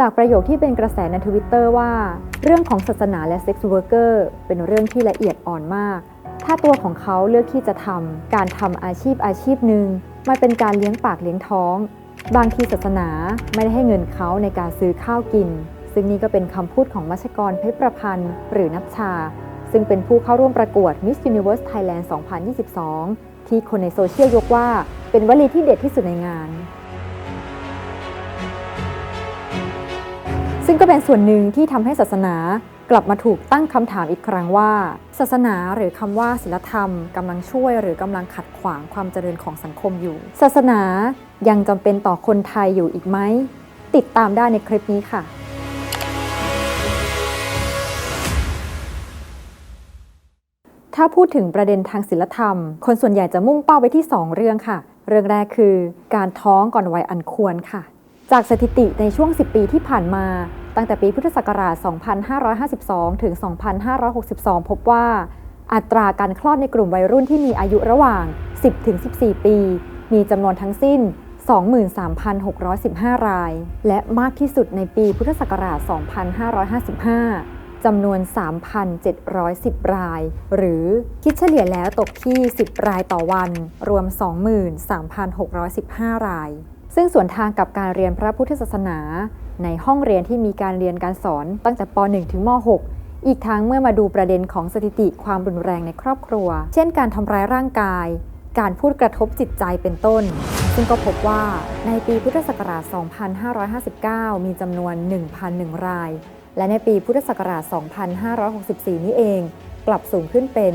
จากประโยคที่เป็นกระแสในทวิตเตอร์ว่า เรื่องของศาสนาและเซ็กซ์ r ว r ร์กเกอร์เป็นเรื่องที่ละเอียดอ่อนมาก ถ้าตัวของเขาเลือกที่จะทำการทำอาชีพอาชีพหนึ่งมันเป็นการเลี้ยงปากเลี้ยงท้อง บางทีศาสนาไม่ได้ให้เงินเขาในการซื้อข้าวกิน ซึ่งนี่ก็เป็นคำพูดของมัชกรเพชรประพันธ์ หรือนัชชา ซึ่งเป็นผู้เข้าร่วมประกวด Miss Universe Thailand 2022 ที่คนในโซเชียลยกว่าเป็นวลีที่เด็ดที่สุดในงาน ซึ่งก็เป็นส่วนหนึ่งที่ทำให้ศาสนากลับมาถูกตั้งคำถามอีกครั้งว่า ศาสนาหรือคำว่าศีลธรรมกำลังช่วยหรือกำลังขัดขวางความเจริญของสังคมอยู่ ศาสนายังจำเป็นต่อคนไทยอยู่อีกไหม ติดตามได้ในคลิปนี้ค่ะถ้าพูดถึงประเด็นทางศิลธรรม คนส่วนใหญ่จะมุ่งเป้าไปที่ 2 เรื่องค่ะ เรื่องแรกคือ การท้องก่อนวัยอันควรค่ะ จากสถิติในช่วง 10 ปีที่ผ่านมา ตั้งแต่ปีพุทธศักราช 2552 ถึง 2562 พบว่า อัตราการคลอดในกลุ่มวัยรุ่นที่มีอายุระหว่าง 10 ถึง 14 ปี มีจำนวนทั้งสิ้น 23,615 ราย และมากที่สุดในปีพุทธศักราช 2555 จำนวน 3,710 ราย หรือคิดเฉลี่ยแล้วตกที่ 10 รายต่อวัน รวม 23,615 ราย ซึ่งส่วนทางกับการเรียนพระพุทธศาสนา ในห้องเรียนที่มีการเรียนการสอนตั้งแต่ป .1 ถึงม .6 อีกทั้งเมื่อมาดูประเด็นของสถิติความรุนแรงในครอบครัว เช่นการทำร้ายร่างกาย การพูดกระทบจิตใจเป็นต้น ซึ่งก็พบว่าในปีพุทธศักราช 2559 มีจำนวน 1,001 ราย และในปีพุทธศักราช 2564 นี้เอง ปรับสูงขึ้นเป็น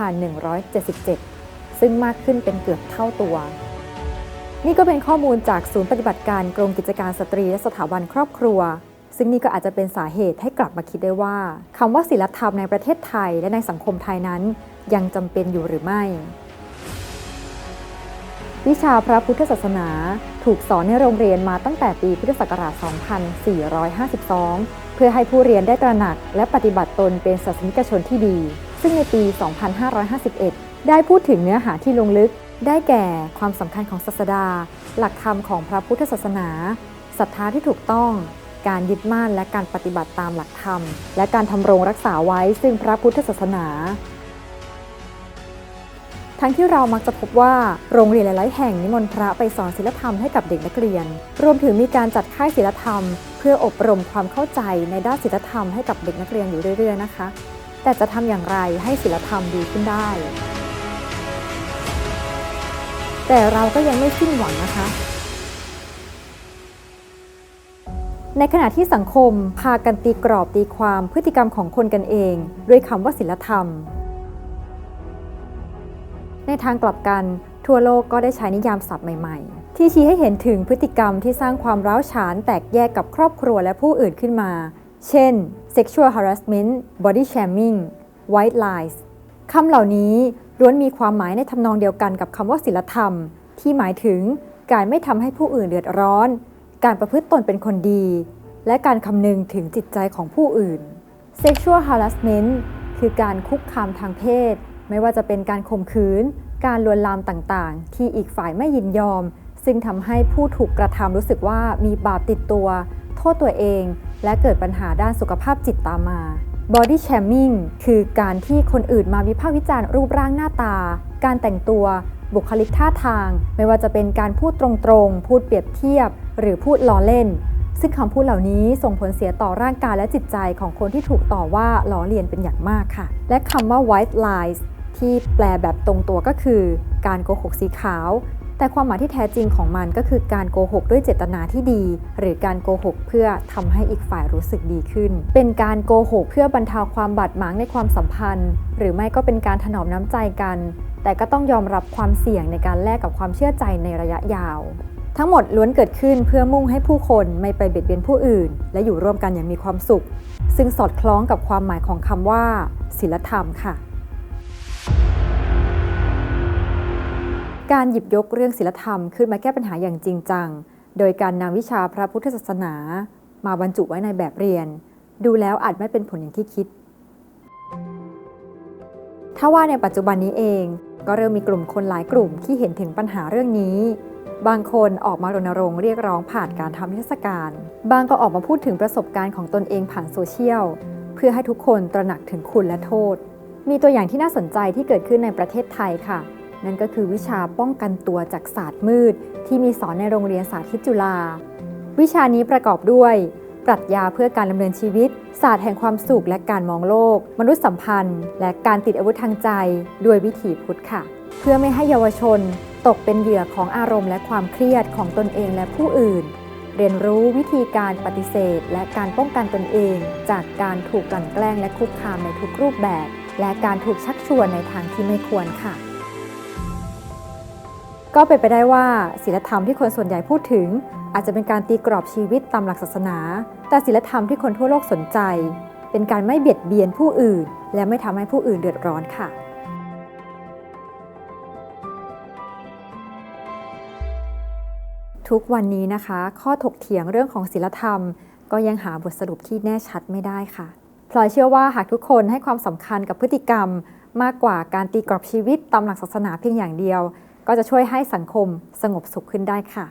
2,177 ซึ่งมากขึ้นเป็นเกือบเท่าตัว นี่ก็เป็นข้อมูลจากศูนย์ปฏิบัติการกรมกิจการสตรีและสถาบันครอบครัว ซึ่งนี่ก็อาจจะเป็นสาเหตุให้กลับมาคิดได้ว่าคำว่าศีลธรรมในประเทศไทยและในสังคมไทยนั้น ยังจำเป็นอยู่หรือไม่ วิชาพระพุทธศาสนา ถูกสอนในโรงเรียนมาตั้งแต่ปีพุทธศักราช 2452 เพื่อให้ผู้เรียนได้ตระหนัก และปฏิบัติตนเป็นศาสนิกชนที่ดี ซึ่งในปี 2551 ได้พูดถึงเนื้อหาที่ลงลึก ได้แก่ความสำคัญของศาสดา หลักธรรมของพระพุทธศาสนาศรัทธาที่ถูกต้อง การยึดมั่นและการปฏิบัติตามหลักธรรม และการทำรงรักษาไว้ซึ่งพระพุทธศาสนา ทั้งที่เรามักจะพบว่าโรงเรียนหลาย ๆ แห่งนิมนต์พระไปสอนศิลธรรมให้กับเด็กนักเรียน รวมถึงมีการจัดค่ายศิลธรรม เพื่ออบรมความเข้าใจในด้านศิลธรรมให้กับเด็กนักเรียนอยู่เรื่อย ๆ นะคะ แต่จะทำอย่างไรให้ศิลธรรมดีขึ้นได้ แต่เราก็ยังไม่สิ้นหวังนะคะ ในขณะที่สังคมพากันตีกรอบตีความพฤติกรรมของคนกันเองด้วยคำว่าศิลธรรม ในทางกลับกันทั่วโลกก็ได้ใช้นิยามศัพท์ใหม่ ๆ ที่ชี้ให้เห็นถึงพฤติกรรมที่สร้างความร้าวฉานแตกแยกกับครอบครัวและผู้อื่นขึ้นมา เช่น sexual harassment body shaming white lies คำเหล่านี้ ล้วนมีความหมายในทำนองเดียวกันกับคำว่าศิลธรรม ที่หมายถึงการไม่ทำให้ผู้อื่นเดือดร้อน การประพฤติตนเป็นคนดี และการคำนึงถึงจิตใจของผู้อื่น sexual harassment คือการคุกคามทางเพศ ไม่ว่าจะเป็นการข่มขืน การลวนลามต่างๆ ที่อีกฝ่ายไม่ยินยอม ซึ่งทำให้ผู้ถูกกระทำรู้สึกว่ามีบาปติดตัว โทษตัวเอง และเกิดปัญหาด้านสุขภาพจิตตามมา body shaming คือการที่คนอื่นมาวิพากษ์วิจารณ์รูปร่างหน้าตา การแต่งตัวบุคลิกท่าทาง ไม่ว่าจะเป็นการพูดตรงๆ พูดเปรียบเทียบ หรือพูดล้อเล่น ซึ่งคำพูดเหล่านี้ส่งผลเสียต่อร่างกายและจิตใจของคนที่ถูกต่อว่าล้อเลียนเป็นอย่างมากค่ะ และคำว่า white lies ที่แปลแบบตรงตัวก็คือ การโกหกสีขาว แต่ความหมายที่แท้จริงของมันก็คือการโกหกด้วยเจตนาที่ดี หรือการโกหกเพื่อทำให้อีกฝ่ายรู้สึกดีขึ้น เป็นการโกหกเพื่อบรรเทาความบาดหมางในความสัมพันธ์ หรือไม่ก็เป็นการถนอมน้ำใจกัน แต่ก็ต้องยอมรับความเสี่ยงในการแลกกับความเชื่อใจในระยะยาว ทั้งหมดล้วนเกิดขึ้นเพื่อมุ่งให้ผู้คนไม่ไปเบียดเบียนผู้อื่น และอยู่ร่วมกันอย่างมีความสุข ซึ่งสอดคล้องกับความหมายของคำว่าศีลธรรมค่ะ การหยิบยกเรื่องศีลธรรมขึ้นมาแก้ปัญหาอย่างจริงจัง โดยการนำวิชาพระพุทธศาสนา มาบรรจุไว้ในแบบเรียน ดูแล้วอาจไม่เป็นผลอย่างที่คิด ถ้าว่าในปัจจุบันนี้เอง ก็เริ่มมีกลุ่มคนหลายกลุ่มที่เห็นถึงปัญหาเรื่องนี้ บางคนออกมารณรงค์เรียกร้องผ่านการทำนิทรรศการ บางก็ออกมาพูดถึงประสบการณ์ของตนเองผ่านโซเชียล เพื่อให้ทุกคนตระหนักถึงคุณและโทษ มีตัวอย่างที่น่าสนใจที่เกิดขึ้นในประเทศไทยค่ะ นั่นก็คือวิชาป้องกันตัวจากศาสตร์มืด ที่มีสอนในโรงเรียนสาธิตจุฬา วิชานี้ประกอบด้วยปรัชญาเพื่อการดำเนินชีวิต ศาสตร์แห่งความสุขและการมองโลก มนุษยสัมพันธ์ และการติดอาวุธทางใจ ด้วยวิถีพุทธค่ะ เพื่อไม่ให้เยาวชน ตกเป็นเหยื่อของอารมณ์และความเครียดของตนเองและผู้อื่น เรียนรู้วิธีการปฏิเสธ และการป้องกันตนเอง จากการถูกกลั่นแกล้งและคุกคามในทุกรูปแบบ และการถูกชักชวนในทางที่ไม่ควรค่ะ ก็เป็นไปได้ว่าศีลธรรมที่คนส่วนใหญ่พูดถึง อาจจะเป็นการตีกรอบชีวิตตามหลักศาสนา แต่ศีลธรรมที่คนทั่วโลกสนใจ เป็นการไม่เบียดเบียนผู้อื่น และไม่ทำให้ผู้อื่นเดือดร้อนค่ะ ทุกวันนี้นะคะ ข้อถกเถียงเรื่องของศีลธรรม ก็ยังหาบทสรุปที่แน่ชัดไม่ได้ค่ะพลอยเชื่อว่าหากทุกคนให้ความสำคัญกับพฤติกรรม มากกว่าการตีกรอบชีวิตตามหลักศาสนาเพียงอย่างเดียว ก็จะช่วยให้สังคมสงบสุขขึ้นได้ค่ะ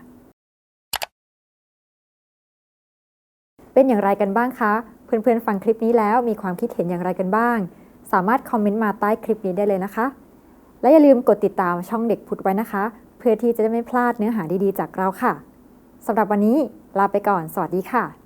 เป็นอย่างไรกันบ้างคะ เพื่อนๆฟังคลิปนี้แล้วมีความคิดเห็นอย่างไรกันบ้าง สามารถคอมเมนต์มาใต้คลิปนี้ได้เลยนะคะ และอย่าลืมกดติดตามช่องเด็กพุทธไว้นะคะ เพื่อที่จะได้ไม่พลาดเนื้อหาดีๆ จากเราค่ะสำหรับวันนี้ลาไปก่อน สวัสดีค่ะ